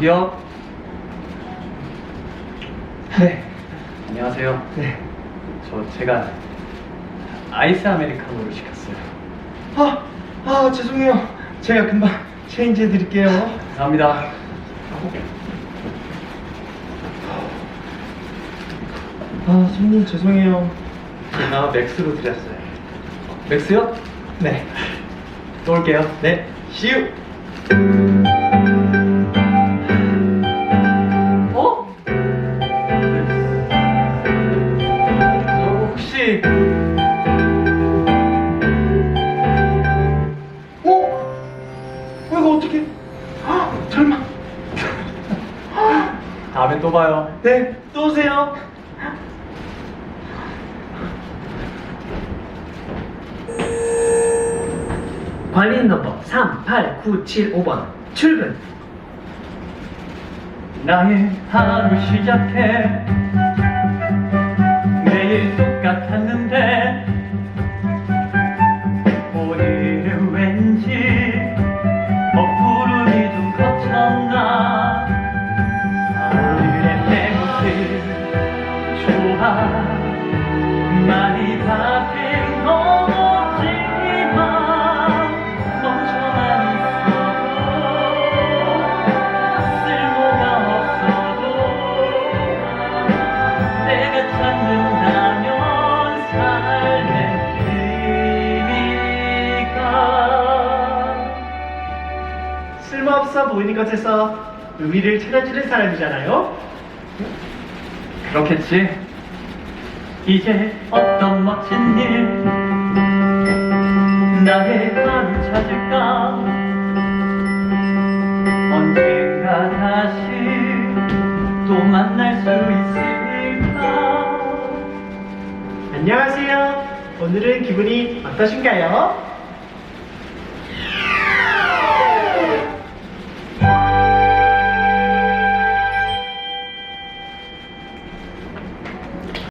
저기요. 네. 안녕하세요. 네. 저 제가 아이스 아메리카노를 시켰어요. 아, 아 죄송해요. 제가 금방 체인지 해드릴게요. 감사합니다. 아 손님 죄송해요. 제가 맥스로 드렸어요. 맥스요? 네. 또 올게요. 네. 시우. 어? 어 이거 어떻게? 아 설마? 다음에 또 봐요. 네. 또 오세요. 관리인 넘버 38975번 출근 나의 하루 시작해 쓸모없어 보이는 것에서 의미를 찾아주는 사람이잖아요. 그렇겠지 이제 어떤 멋진 일 나의 하루 찾을까 언젠가 다시 또 만날 수 있을까 안녕하세요. 오늘은 기분이 어떠신가요?